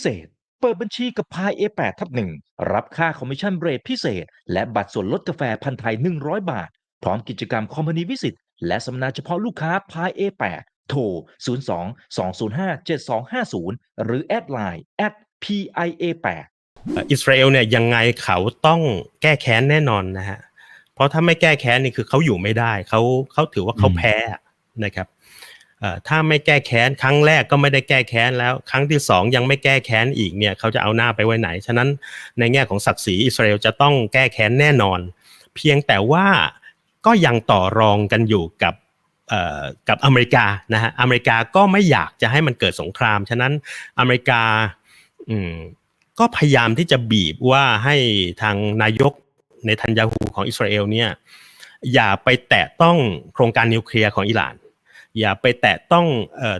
เศษ เปิดบัญชีกับพาย A8 ทับหนึ่งรับค่าคอมมิชชั่นเรทพิเศษ และบัตรส่วนลดกาแฟพันธ์ไทย 100 บาท พร้อมกิจกรรมคอมพานีวิสิตและสัมมนาเฉพาะลูกค้าพาย A8 โทร 02 205 7250 หรือแอดไลน์ @PIA8 เอ่ออิสราเอลเนี่ยยังไงเขาต้องแก้แค้นแน่นอนนะฮะ เพราะถ้าไม่แก้แค้นนี่คือเขาอยู่ไม่ได้ เขาเขาถือว่าเขาอืมแพ้นะครับเอ่อ ถ้าไม่แก้แค้นครั้งแรกก็ไม่ได้แก้แค้นแล้ว ครั้งที่สองยังไม่แก้แค้นอีกเนี่ยเขาจะเอาหน้าไปไว้ไหน ฉะนั้นในแง่ของศักดิ์ศรีอิสราเอลจะต้องแก้แค้นแน่นอน เพียงแต่ว่าก็ยังต่อรองกันอยู่กับกับอเมริกานะฮะอเมริกาก็ไม่อยากจะให้มันเกิดสงคราม ฉะนั้นอเมริกาก็พยายามที่จะบีบว่าให้ทางนายกในทันยาฮูของอิสราเอลเนี่ยอย่าไปแตะต้องโครงการนิวเคลียร์ของอิหร่าน อย่าไปแตะต้อง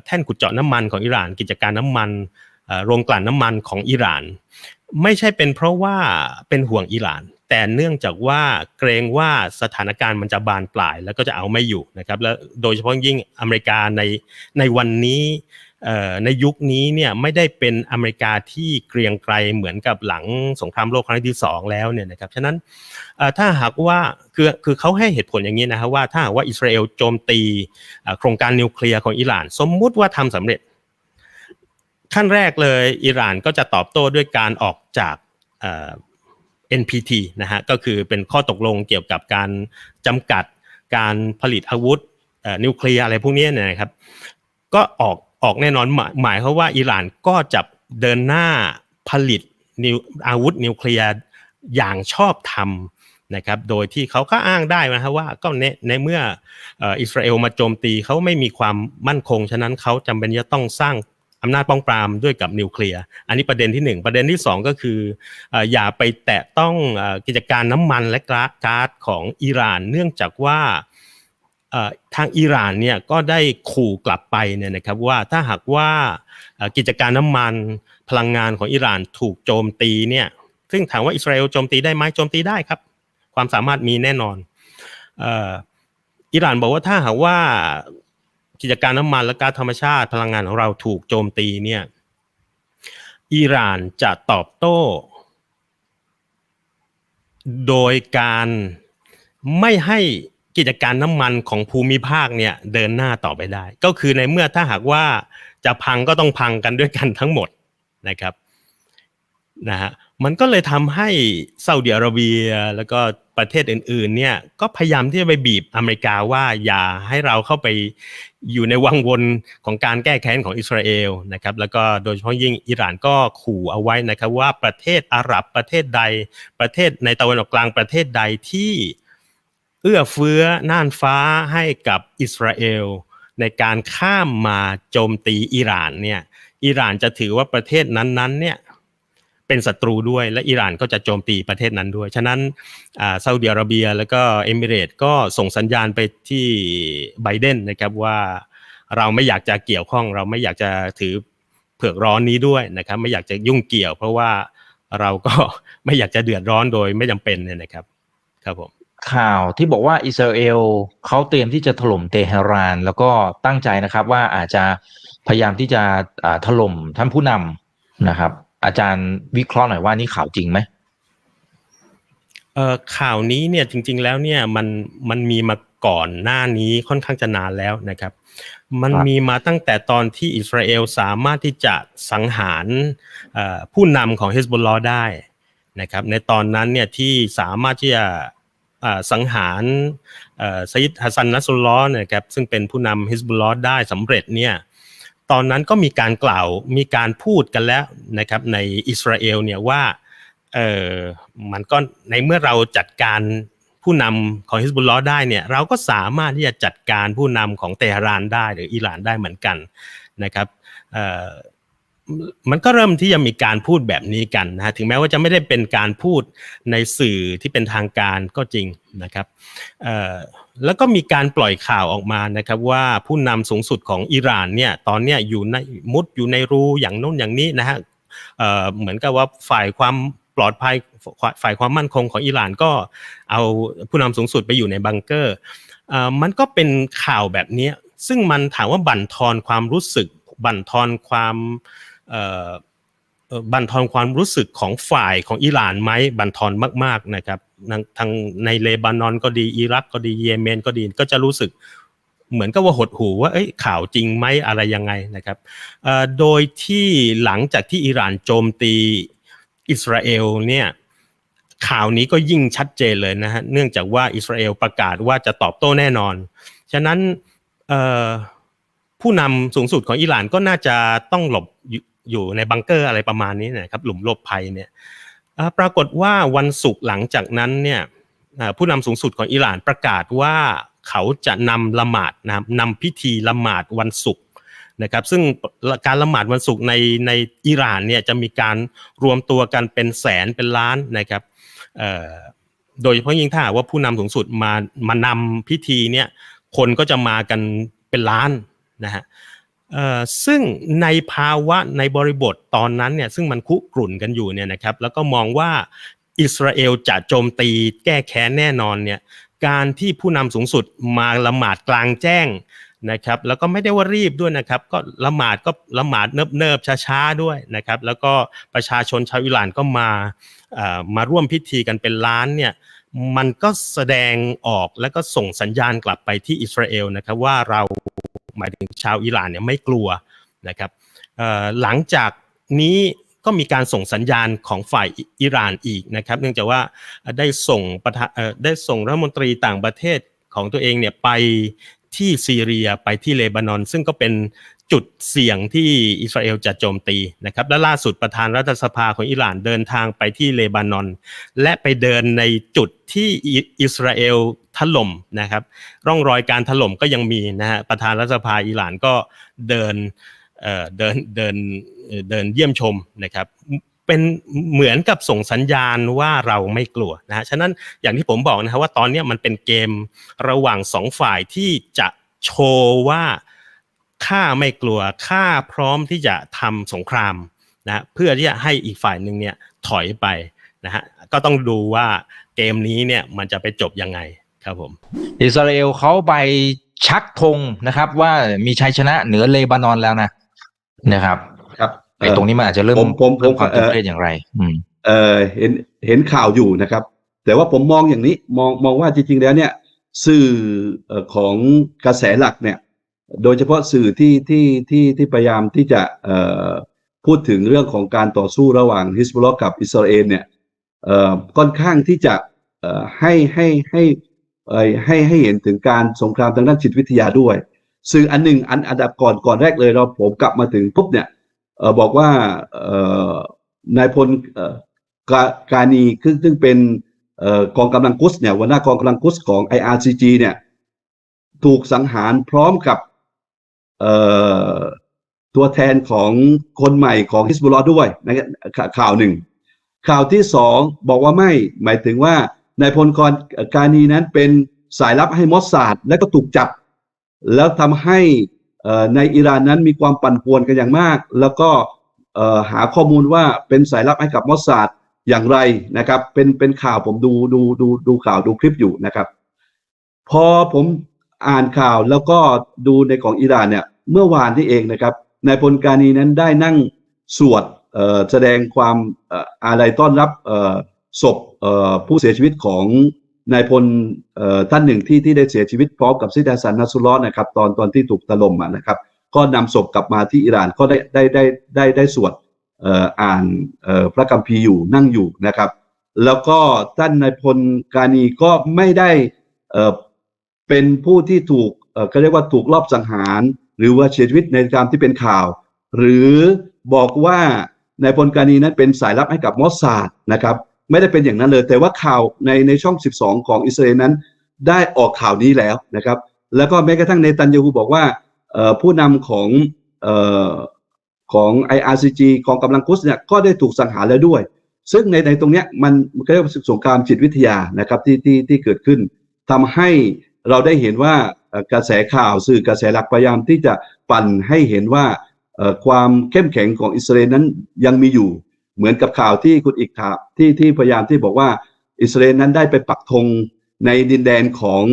แท่นขุดเจาะน้ำมันของอิหร่าน กิจการน้ำมันโรงกลั่นน้ำมันของอิหร่าน ไม่ใช่เป็นเพราะว่าเป็นห่วงอิหร่าน แต่เนื่องจากว่าเกรงว่าสถานการณ์มันจะบานปลายแล้วก็จะเอาไม่อยู่นะครับแล้วโดยเฉพาะยิ่งอเมริกาในในวันนี้ ในยุคนี้เนี่ยไม่ได้เป็นอเมริกาที่เกรียงไกรเหมือนกับหลังสงครามโลกครั้งที่สองแล้วเนี่ยนะครับฉะนั้นถ้าหากว่าคือคือเขาให้เหตุผลอย่างนี้นะครับว่าถ้าหากว่าอิสราเอลโจมตีโครงการนิวเคลียร์ของอิหร่าน สมมุติว่าทำสำเร็จ ขั้นแรกเลยอิหร่านก็จะตอบโต้ด้วยการออกจากเอ่อ NPT นะฮะก็คือเป็นข้อตกลงเกี่ยวกับการจำกัดการผลิตอาวุธนิวเคลียร์อะไรพวกนี้นะครับ ก็ออก ออกแน่นอนหมายหมายเขาว่าอิหร่านก็จะเดินหน้าผลิตนิวอาวุธนิวเคลียร์อย่างชอบธรรมนะครับ โดยที่เขาก็อ้างได้นะครับว่าก็ในในเมื่ออ,อิสราเอลมาโจมตีเขาไม่มีความมั่นคง ฉะนั้นเขาจำเป็นจะต้องสร้างอำนาจป้องปรามด้วยกับนิวเคลียร์ อันนี้ประเด็นที่หนึ่งประเด็นที่สองก็คือออย่าไปแตะต้องอกิจการน้ำมันและก๊าซของอิหร่าน เนื่องจากว่า ทางอิหร่านเนี่ยก็ได้ขู่กลับไปเนี่ยนะครับว่าถ้าหากว่ากิจการน้ำมันพลังงานของอิหร่านถูกโจมตีเนี่ยซึ่งถามว่าอิสราเอลโจมตีได้ไหมโจมตีได้ครับ ความสามารถมีแน่นอนอิหร่านบอกว่าถ้าหากว่ากิจการน้ำมันและก๊าซธรรมชาติพลังงานของเราถูกโจมตีเนี่ยอิหร่านจะตอบโต้ โดยการไม่ให้ กิจการน้ำมันของภูมิภาคเนี่ยเดินหน้าต่อไปได้ ก็คือในเมื่อถ้าหากว่าจะพังก็ต้องพังกันด้วยกันทั้งหมดนะครับนะฮะมันก็เลยทำให้ซาอุดิอาระเบียแล้วก็ประเทศอื่นๆเนี่ยก็พยายามที่จะไปบีบอเมริกาว่าอย่าให้เราเข้าไปอยู่ในวังวนของการแก้แค้นของอิสราเอลนะครับแล้วก็โดยเฉพาะยิ่งอิหร่านก็ขู่เอาไว้นะครับว่าประเทศอาหรับประเทศใด ประเทศในตะวันออกกลางประเทศใดที่ เอื้อเฟื้อน่านฟ้าให้กับอิสราเอล ในการข้ามมาโจมตีอิหร่านเนี่ยอิหร่านจะถือว่าประเทศนั้นๆเนี่ยเป็นศัตรูด้วยและอิหร่านก็จะโจมตีประเทศนั้นด้วย ฉะนั้นอ่าซาอุดิอาระเบีย แล้วก็เอมิเรต์ก็ส่งสัญญาณไปที่ไบเดนนะครับว่าเราไม่อยากจะเกี่ยวข้อง เราไม่อยากจะถือเผือกร้อนนี้ด้วยนะครับ ไม่อยากจะยุ่งเกี่ยว เพราะว่าเราก็ไม่อยากจะเดือดร้อนโดยไม่จำเป็นเนี่ยนะครับ ครับผม ข่าวที่บอกว่าอิสราเอลเขาเตรียมที่จะถล่มเตหะราน แล้วก็ตั้งใจนะครับว่าอาจจะพยายามที่จะถล่มท่านผู้นำนะครับ อาจารย์วิเคราะห์หน่อยว่านี่ข่าวจริงไหมเอ่อข่าวนี้เนี่ยจริง ๆ แล้วเนี่ยมันมันมีมาก่อนหน้านี้ค่อนข้างจะนานแล้วนะครับ มันมีมาตั้งแต่ตอนที่อิสราเอลสามารถที่จะสังหารผู้นำของฮิสบุลลอได้นะครับ ในตอนนั้นเนี่ยที่สามารถที่จะ สังหารไซยิดฮัสซันนัสรุลลอฮ์นะครับซึ่งเป็นผู้นำฮิสบุลลอได้สำเร็จเนี่ยตอนนั้นก็มีการกล่าวมีการพูดกันแล้วนะครับในอิสราเอลเนี่ยว่าเออมันก็ในเมื่อเราจัดการผู้นำของฮิสบุลลอได้เนี่ยเราก็สามารถที่จะจัดการผู้นำของเตหะรานได้หรืออิหร่านได้เหมือนกันนะครับ มันก็เริ่มที่จะมีการพูดแบบนี้กันนะฮะถึงแม้ว่าจะไม่ได้เป็นการพูดในสื่อที่เป็นทางการก็จริงนะครับแล้วก็มีการปล่อยข่าวออกมานะครับว่าผู้นำสูงสุดของอิหร่านเนี่ยตอนเนี้ยอยู่ในมุดอยู่ในรูอย่างโน้นอย่างนี้นะฮะเเหมือนกับว่าฝ่ายความปลอดภัยฝ่ายความมั่นคงของอิหร่านก็เอาผู้นำสูงสุดไปอยู่ในบังเกอร์มันก็เป็นข่าวแบบนี้ซึ่งมันถามว่าบั่นทอนความรู้สึกบั่นทอนความ บันทอนความรู้สึกของฝ่ายของอิหร่านไหมบันทอนมากๆนะครับทางทางในเลบานอนก็ดีอิรักก็ดีเยเมนก็ดีก็จะรู้สึกเหมือนกับว่าหดหูว่าข่าวจริงไหมอะไรยังไงนะครับโดยที่หลังจากที่อิหร่านโจมตีอิสราเอลเนี่ยข่าวนี้ก็ยิ่งชัดเจนเลยนะฮะเนื่องจากว่าอิสราเอลประกาศว่าจะตอบโต้แน่นอน ฉะนั้นผู้นำสูงสุดของอิหร่านก็น่าจะต้องหลบ อยู่ในบังเกอร์อะไรประมาณนี้นะครับหลุมหลบภัยเนี่ยปรากฏว่าวันศุกร์หลังจากนั้นเนี่ยผู้นำสูงสุดของอิหร่านประกาศว่าเขาจะนำละหมาดนะครับนำพิธีละหมาดวันศุกร์นะครับซึ่งการละหมาดวันศุกร์ในในอิหร่านเนี่ยจะมีการรวมตัวกันเป็นแสนเป็นล้านนะครับโดยเฉพาะยิ่งถ้าว่าผู้นำสูงสุดมามานำพิธีเนี่ยคนก็จะมากันเป็นล้านนะฮะ ซึ่งในภาวะในบริบทตอนนั้นเนี่ยซึ่งมันคุกรุ่นกันอยู่เนี่ยนะครับแล้วก็มองว่าอิสราเอลจะโจมตีแก้แค้นแน่นอนเนี่ยการที่ผู้นำสูงสุดมาละหมาดกลางแจ้งนะครับแล้วก็ไม่ได้ว่ารีบด้วยนะครับ ก็ละหมาดก็ละหมาดเนิบๆช้าๆด้วยนะครับ แล้วก็ประชาชนชาวอิหร่านก็มาเอ่อมาร่วมพิธีกันเป็นล้านเนี่ยมันก็แสดงออกแล้วก็ส่งสัญญาณกลับไปที่อิสราเอลนะครับว่าเรา หมายถึงชาวอิหร่านเนี่ยไม่กลัวนะครับหลังจากนี้ก็มีการส่งสัญญาณของฝ่ายอิหร่านอีกนะครับ เนื่องจากว่าได้ส่งประธได้ส่งรัฐมนตรีต่างประเทศของตัวเองเนี่ยไปที่ซีเรียไปที่เลบานอน ซึ่งก็เป็น จุดเสี่ยงที่อิสราเอลจะโจมตีนะครับและล่าสุดประธานรัฐสภาของอิหร่านเดินทางไปที่เลบานอน และไปเดินในจุดที่อิอิสราเอลถล่มนะครับ ร่องรอยการถล่มก็ยังมีนะฮะประธานรัฐสภาอิหร่านก็เดินเอ่อเดินเดินเดินเยี่ยมชมนะครับเป็นเหมือนกับส่งสัญญาณว่าเราไม่กลัวนะฮะฉะนั้นอย่างที่ผมบอกนะครับว่าตอนนี้มันเป็นเกมระหว่างสองฝ่ายที่จะโชว์ว่า ข้าไม่กลัวข้าพร้อมที่จะทำสงครามนะเพื่อที่จะให้อีกฝ่ายหนึ่งเนี่ยถอยไปนะฮะก็ต้องดูว่าเกมนี้เนี่ยมันจะไปจบยังไงครับผม อิสราเอลเขาไปชักธงนะครับ ว่ามีชัยชนะเหนือเลบานอนแล้วนะนะครับ ครับไอ้ตรงนี้มันอาจจะเริ่มผมผมผมเริ่มความเอ่ตึงอเครียดอย่างไร อืมเอ่อเห็นเห็นข่าวอยู่นะครับ แต่ว่าผมมองอย่างนี้มองมองว่าจริงๆแล้วเนี่ย สื่อเอ่อของกระแสหลักเนี่ย โดยเฉพาะสื่อที่ที่ที่ที่พยายามที่จะพูดถึงเรื่องของการต่อสู้ระหว่างฮิสบุลลอฮ์กับอิสราเอลเนี่ยเอ่อค่อนข้างที่จะให้ให้ให้ให้ให้เห็นถึงการสงครามทางด้านจิตวิทยาด้วย สื่ออันหนึ่งอันอันดับก่อนก่อนแรกเลยเราผมกลับมาถึงปุ๊บเนี่ยบอกว่านายพลกาการนีซึ่งซึ่งเป็นกองกำลังกุสเนี่ยหัวหน้ากองกำลังกุสของ IRCG เนี่ยถูกสังหารพร้อมกับ ตัวแทนของคนใหม่ของฮิสบุลลอด้วยนะครับข่าวหนึ่ง ข่าวที่สองบอกว่าไม่หมายถึงว่านายพลกรการีนั้นเป็นสายลับให้มอสซาดและก็ถูกจับ แล้วทำให้ในอิหร่านนั้นมีความปั่นป่วนกันอย่างมาก แล้วก็หาข้อมูลว่าเป็นสายลับให้กับมอสซาดอย่างไรนะครับ เป็นเป็นข่าวผมดูดูดูดูข่าวดูคลิปอยู่นะครับ พอผมอ่านข่าวแล้วก็ดูในของอิหร่านเนี่ย เมื่อวานที่เองนะครับนายพลการีนั้นได้นั่งสวดแสดงความอาลัยต้อนรับศพผู้เสียชีวิตของนายพลท่านหนึ่งที่ที่ได้เสียชีวิตพร้อมกับซิดาสันนัสุลอนะครับ ตอนตอนที่ถูกถล่มนะครับ ก็นำศพกลับมาที่อิหร่านก็ได้ได้ได้ได้ได้สวดอ่ออ่านพระคัมภีร์อยู่นั่งอยู่นะครับ แล้วก็ท่านนายพลกานีก็ไม่ได้เป็นผู้ที่ถูกเขาเรียกว่าถูกลอบสังหาร หรือว่าเสียชีวิตในตามที่เป็นข่าว หรือบอกว่านายพลกานีนั้นเป็นสายลับให้กับมอสซาดนะครับ ไม่ได้เป็นอย่างนั้นเลย แต่ว่าข่าวในในช่อง 12 ของอิสราเอลนั้น ได้ออกข่าวนี้แล้วนะครับ แล้วก็แม้กระทั่งในตันยาฮูบอกว่าผู้นำของออของ IRCG ของกำลังกุสเนี่ยก็ได้ถูกสังหารแล้วด้วย ซึ่งในในตรงเนี้ยมันก็เรียกว่าสงครามจิตวิทยานะครับที่ที่ที่เกิดขึ้นทำให้ เราได้เห็นว่ากระแสข่าวสื่อกระแสหลักพยายามที่จะปั่นให้เห็นว่าความเข้มแข็งของอิสราเอลนั้นยังมีอยู่ เหมือนกับข่าวที่คุณอีกข่าวที่ที่พยายามที่บอกว่าอิสราเอลนั้นได้ไปปักธงในดินแดนของ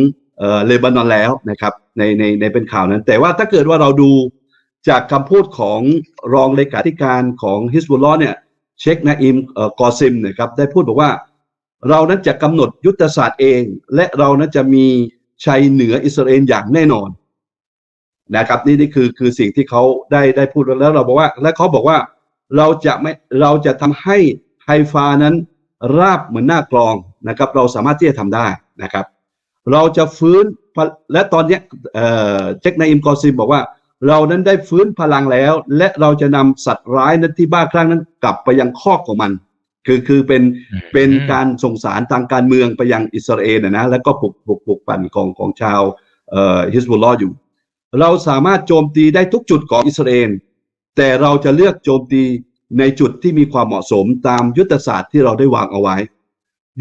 เลบานอนแล้วนะครับในในในเป็นข่าวนั้น แต่ว่าถ้าเกิดว่าเราดูจากคำพูดของรองเลขาธิการของฮิสบุลลอฮ์เนี่ยเชคนาอิมเอ่อกอซิมนะครับได้พูดบอกว่า เรานั้นจะกำหนดยุทธศาสตร์เอง และเรานั้นจะมี ชัยเหนืออิสราเอลอย่างแน่นอนนะครับนี่นี่คือคือสิ่งที่เขาได้ได้พูดแล้วเราบอกว่า และเขาบอกว่าเราจะไม่เราจะทำให้ไฮฟานั้นราบเหมือนหน้ากลองนะครับ เราสามารถที่จะทำได้นะครับ เราจะฟื้นและตอนนี้เอ่อเจคนอิมกอซิมบอกว่า เรานั้นได้ฟื้นพลังแล้ว และเราจะนำสัตว์ร้ายนั้นที่บ้าคลั่งนั้นกลับไปยังคอกของมัน คือคือเป็นอืมเป็นการส่งสารทางการเมืองไปยังอิสราเอลนะนะแล้วก็ปลุกปลุกปลุกปั่นของของชาวเอ่อฮิสบุลลอฮ์อยู่ เราสามารถโจมตีได้ทุกจุดของอิสราเอลแต่เราจะเลือกโจมตีในจุดที่มีความเหมาะสมตามยุทธศาสตร์ที่เราได้วางเอาไว้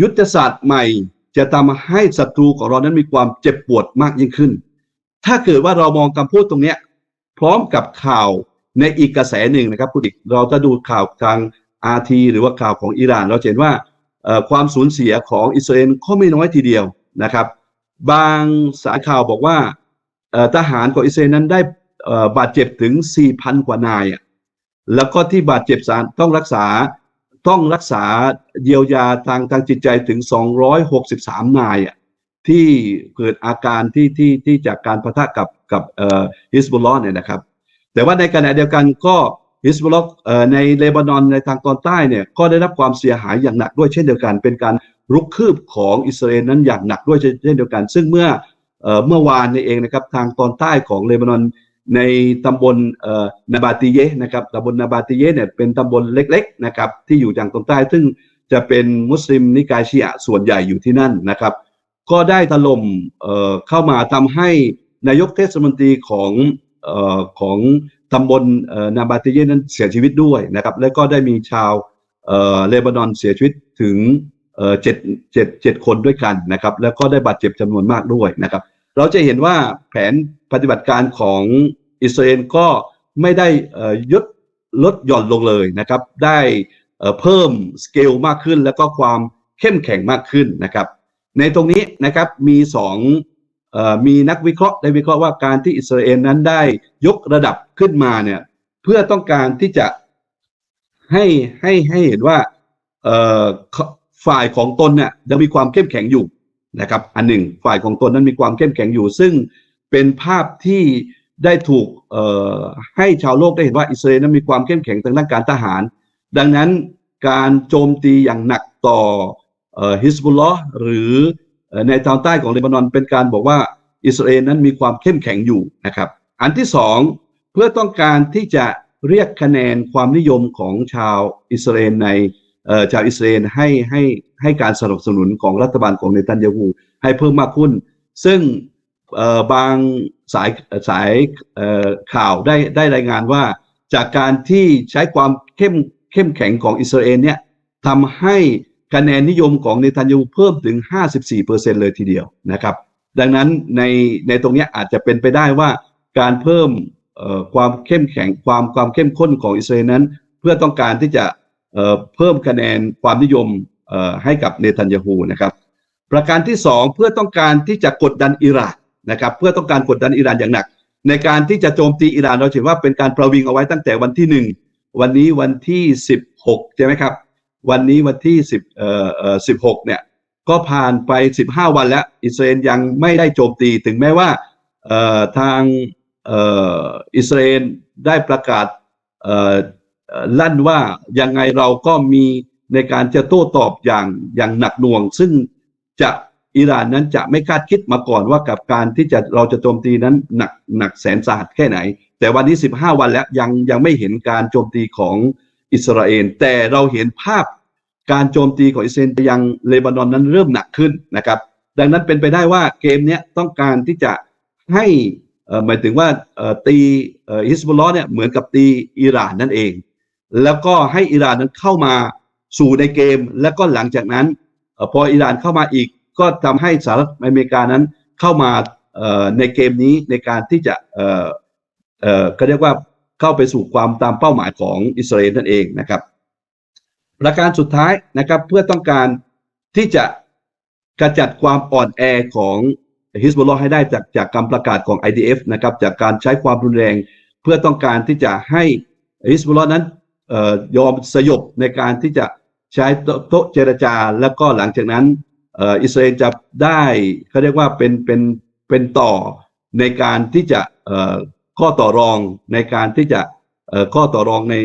ยุทธศาสตร์ใหม่จะทำให้ศัตรูของเรานั้นมีความเจ็บปวดมากยิ่งขึ้น ถ้าเกิดว่าเรามองคำพูดตรงเนี้ยพร้อมกับข่าวในอีกกระแสหนึ่งนะครับคุณอีกเราจะดูข่าวทาง อาทีหรือว่าข่าวของอิหร่าน เราเห็นว่าความสูญเสียของอิสราเอลก็ไม่น้อยทีเดียวนะครับ บางสายข่าวบอกว่าทหารของอิสราเอลนั้นได้บาดเจ็บถึง 4,000 กว่านาย แล้วก็ที่บาดเจ็บสาหัสต้องรักษาต้องรักษาเยียวยาทางทางจิตใจถึง 263 นายที่เกิดอาการที่ที่ที่จากการปะทะกับกับอิสบุลลอฮ์เนี่ยนะครับ แต่ว่าในขณะเดียวกันก็ ฮิสบุลลอฮ์เอ่อในเลบานอนในทางตอนใต้เนี่ยก็ได้รับความเสียหายอย่างหนักด้วยเช่นเดียวกัน เป็นการรุกคืบของอิสราเอลนั้นอย่างหนักด้วยเช่นเดียวกัน ซึ่งเมื่อเมื่อวานนี้เองนะครับทางตอนใต้ของเลบานอนในตำบลนาบาติเยะนะครับตำบลนาบาติเยะเนี่ยเป็นตำบลเล็กๆนะครับที่อยู่ทางตอนใต้ ซึ่งจะเป็นมุสลิมนิกายชีอะส่วนใหญ่อยู่ที่นั่นนะครับ ก็ได้ถล่มเอ่อเข้ามาทำให้นายกเทศมนตรีของออของ ตำบลนาบาติเยนั้นเสียชีวิตด้วยนะครับ และก็ได้มีชาวเลบานอนเสียชีวิตถึงเจ็ดเจ็ดเจ็ดคนด้วยกันนะครับ แล้วก็ได้บาดเจ็บจำนวนมากด้วยนะครับ เราจะเห็นว่าแผนปฏิบัติการของอิสราเอลก็ไม่ได้เอ่อลดลดหย่อนลงเลยนะครับ ได้เพิ่มสเกลมากขึ้น แล้วก็ความเข้มแข็งมากขึ้นนะครับ ในตรงนี้นะครับมีสอง มีนักวิเคราะห์ได้วิเคราะห์ว่าการที่อิสราเอลนั้นได้ยกระดับขึ้นมาเนี่ยเพื่อต้องการที่จะให้ให้ให้เห็นว่าฝ่ายของตนเนี่ยยังมีความเข้มแข็งอยู่นะครับ อันหนึ่งฝ่ายของตนนั้นมีความเข้มแข็งอยู่ ซึ่งเป็นภาพที่ได้ถูกให้ชาวโลกได้เห็นว่าอิสราเอลนั้นมีความเข้มแข็งทางด้านการทหาร ดังนั้นการโจมตีอย่างหนักต่อฮิสบุลลอฮ์หรือ ในตอนใต้ของเลบานอนเป็นการบอกว่าอิสราเอลนั้นมีความเข้มแข็งอยู่นะครับ อันที่สองเพื่อต้องการที่จะเรียกคะแนนความนิยมของชาวอิสราเอลในชาวอิสราเอลให้ให้ให้การสนับสนุนของรัฐบาลของเนตันยาฮูให้เพิ่มมากขึ้น ซึ่งบางสายสายข่าวได้ได้รายงานว่า จากการที่ใช้ความเข้มเข้มแข็งของอิสราเอลเนี่ยทำให้ คะแนนนิยมของเนทันยูเพิ่มถึง 54%เลยทีเดียวนะครับ ดังนั้นในในตรงนี้อาจจะเป็นไปได้ว่าการเพิ่มความเข้มแข็งความความเข้มข้นของอิสราเอลนั้น เพื่อต้องการที่จะเพิ่มคะแนนความนิยมให้กับเนทันยาฮูนะครับ ประการที่สองเพื่อต้องการที่จะกดดันอิหร่านนะครับ เพื่อต้องการกดดันอิหร่านอย่างหนัก ในการที่จะโจมตีอิหร่านเราเห็นว่าเป็นการประวิงเอาไว้ตั้งแต่วันที่หนึ่งวันนี้วันที่สิบหกใช่ไหมครับ วันนี้วันที่สิบเอ่อเอ่อสิบหกเนี่ย ก็ผ่านไปสิบห้าวันแล้ว อิสราเอลยังไม่ได้โจมตีถึงแม้ว่าเอ่อทางเอ่ออิสราเอลได้ประกาศเอ่อเอ่อลั่นว่ายังไงเราก็มีในการจะโต้ตอบอย่างอย่างหนักหน่วง ซึ่งจะอิหร่านนั้นจะไม่คาดคิดมาก่อนว่ากับการที่จะเราจะโจมตีนั้นหนักหนักแสนสาหัสแค่ไหน แต่วันนี้ 15 วันแล้วยังยังไม่เห็นการโจมตีของ อิสราเอลแต่เราเห็นภาพการโจมตีของอิสราเอลไปยังเลบานอนนั้นเริ่มหนักขึ้นนะครับ ดังนั้นเป็นไปได้ว่าเกมนี้ต้องการที่จะให้หมายถึงว่าตีฮิสบุลลอฮ์เนี่ยเหมือนกับตีอิหร่านนั่นเอง แล้วก็ให้อิหร่านนั้นเข้ามาสู่ในเกม แล้วก็หลังจากนั้นอพออิหร่านเข้ามาอีก ก็ทำให้สหรัฐอเมริกานั้นเข้ามาในเกมนี้ในการที่จะเอ่อเอ่อก็เรียกว่า เข้าไปสู่ความตามเป้าหมายของอิสราเอลนั่นเองนะครับประการสุดท้ายนะครับเพื่อต้องการที่จะกระจัดความอ่อนแอของฮิสบุลลอฮ์ให้ได้จากจากการประกาศของ IDF นะครับจากการใช้ความรุนแรง เพื่อต้องการที่จะให้ฮิสบุลลอฮ์นั้นออยอมสยบในการที่จะใช้โต๊ะเจรจา แล้วก็หลังจากนั้นอิสราเอลจะได้เขาเรียกว่าเป็นเป็นเป็นต่อในการที่จะ ข้อต่อรองในการที่จะข้อต่อรองใน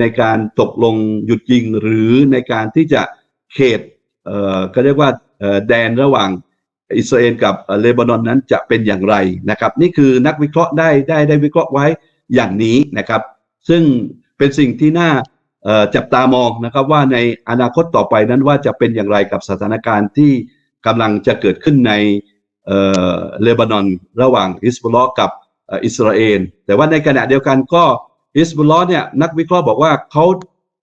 ในการตกลงหยุดยิง หรือในการที่จะเขตเอ่อเขาเรียกว่าแดนระหว่างอิสราเอลกับเลบานอนนั้นจะเป็นอย่างไรนะครับ นี่คือนักวิเคราะห์ได้ได้ได้วิเคราะห์ไว้อย่างนี้นะครับ ซึ่งเป็นสิ่งที่น่าจับตามองนะครับว่าในอนาคตต่อไปนั้นว่าจะเป็นอย่างไรกับสถานการณ์ที่กำลังจะเกิดขึ้นในเลบานอนระหว่างอิสบุลลอฮ์กับ อิสราเอลแต่ว่าในขณะเดียวกันก็อิสบุลลอฮ์เนี่ยนักวิเคราะห์บอกว่าเขา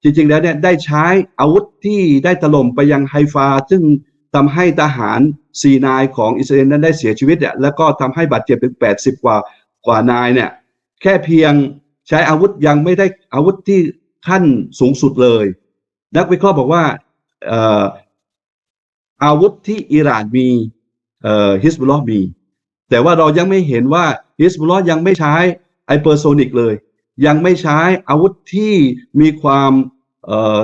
จริง ๆ แล้วเนี่ยได้ใช้อาวุธที่ได้ถล่มไปยังไฮฟา ซึ่งทำให้ทหารซีนายของอิสราเอลนั้นได้เสียชีวิตเนี่ยแล้วก็ทำให้บาดเจ็บถึง 80 กว่ากว่านายเนี่ยแค่เพียงใช้อาวุธยังไม่ได้อาวุธที่ขั้นสูงสุดเลย นักวิเคราะห์บอกว่าอาวุธที่อิหร่านมีฮิสบุลลอฮ์มี แต่ว่าเรายังไม่เห็นว่าฮิสบุลลอยังไม่ใช้ไอเปอร์โซนิกเลย ยังไม่ใช้อาวุธที่มีความ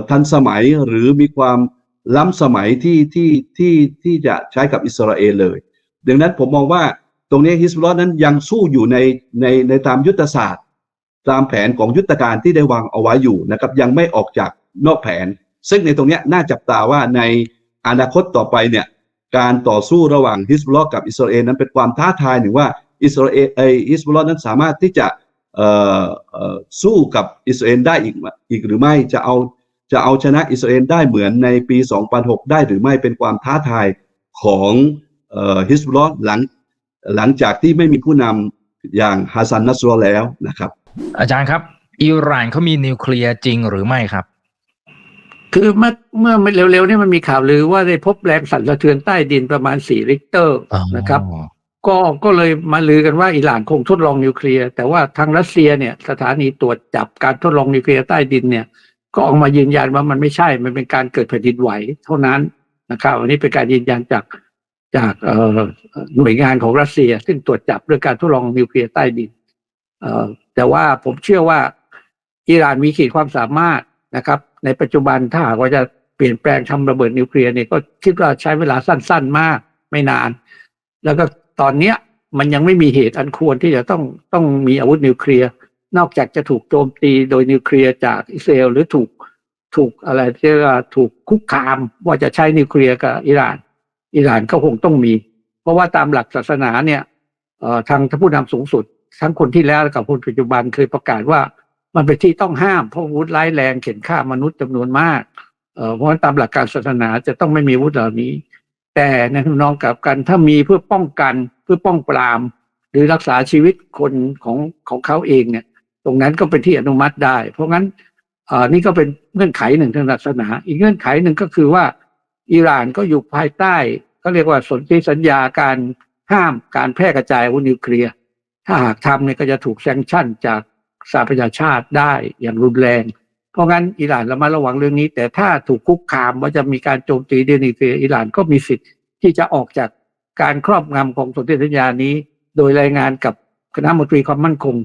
ทันสมัยหรือมีความล้ำสมัยที่ที่ที่ที่จะใช้กับอิสราเอลเลย ดังนั้นผมมองว่าตรงนี้ฮิสบุลลอนั้นยังสู้อยู่ในในในตามยุทธศาสตร์ ตามแผนของยุทธการที่ได้วางเอาไว้อยู่นะครับยังไม่ออกจากนอกแผน ซึ่งในตรงนี้น่าจับตาว่าในอนาคตต่อไปเนี่ย การต่อสู้ระหว่างฮิสบุลลอกับอิสราเอลนั้นเป็นความท้าทายหนึ่งว่าอิสราเอลไอฮิสบุลลอนั้นสามารถที่จะสู้กับอิสราเอลได้อีกอีกหรือไม่จะเอาจะเอาชนะอิสราเอลได้เหมือนในปี 2006 ได้หรือไม่เป็นความท้าทายของฮิสบุลลอหลังหลังจากที่ไม่มีผู้นำอย่างฮัสซันนัสรอแล้วนะครับ อาจารย์ครับ อิหร่านเขามีนิวเคลียร์จริงหรือไม่ครับ คือเมื่อเมื่อเร็วๆนี่มันมีข่าวลือว่าได้พบแรงสั่นสะเทือนใต้ดินประมาณ4ริกเตอร์นะครับ ก็ก็เลยมาลือกันว่าอิหร่านคงทดลองนิวเคลียร์แต่ว่าทางรัสเซียเนี่ยสถานีตรวจจับการทดลองนิวเคลียร์ใต้ดินเนี่ย ก็ออกมายืนยันว่ามันไม่ใช่ มันเป็นการเกิดแผ่นดินไหวเท่านั้นนะครับอันนี้เป็นการยืนยันจากจากเอ่อหน่วยงานของรัสเซีย ซึ่งตรวจจับเรื่องการทดลองนิวเคลียร์ใต้ดินเอ่อแต่ว่าผมเชื่อว่าอิหร่านมีขีดความสามารถ นะครับ ในปัจจุบันถ้าหากว่าจะเปลี่ยนแปลงทำระเบิดนิวเคลียร์เนี่ยก็คิดว่าใช้เวลาสั้น ๆ มากไม่นาน แล้วก็ตอนเนี้ยมันยังไม่มีเหตุอันควรที่จะต้องต้องมีอาวุธนิวเคลียร์นอกจากจะถูกโจมตีโดยนิวเคลียร์จากอิสราเอลหรือถูกถูกอะไรที่ว่าถูกคุกคามว่าจะใช้นิวเคลียร์กับอิหร่าน อิหร่านก็คงต้องมี เพราะว่าตามหลักศาสนาเนี่ยทางทผู้นำสูงสุด ทั้งคนที่แล้วกับคนปัจจุบันเคยประกาศว่า มันเป็นที่ต้องห้ามเพราะวุธร้ายแรงเข็นฆ่ามนุษย์จำนวนมากเพราะฉะนั้นตามหลักการศาสนาจะต้องไม่มีวุธเหล่านี้ แต่ในทำนองกับกันถ้ามีเพื่อป้องกันเพื่อป้องปราม หรือรักษาชีวิตคนของของเขาเองเนี่ย ตรงนั้นก็เป็นที่อนุมัติได้ เพราะงั้นเอ่อนี่ก็เป็นเงื่อนไขหนึ่งทางศาสนา อีกเงื่อนไขหนึ่งก็คือว่าอิหร่านก็อยู่ภายใต้ก็เรียกว่าสนธิสัญญาการห้ามการแพร่กระจายอาวุธนิวเคลียร์ถ้าหากทำเนี่ยก็จะถูกแซงชั่นจาก สหประชาชาติได้อย่างรุนแรง เพราะงั้นอิหร่านระมัดระวังเรื่องนี้ แต่ถ้าถูกคุกคามว่าจะมีการโจมตีด้วยนิเฟียอิหร่านก็มีสิทธิ์ที่จะออกจากการครอบงำของสนธิสัญญานี้ โดยรายงานกับคณะมนตรีความมั่นคง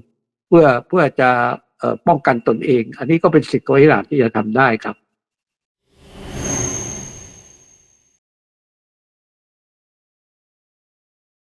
เพื่อเพื่อจะป้องกันตนเอง อันนี้ก็เป็นสิทธิ์ของอิหร่านที่จะทำได้ครับ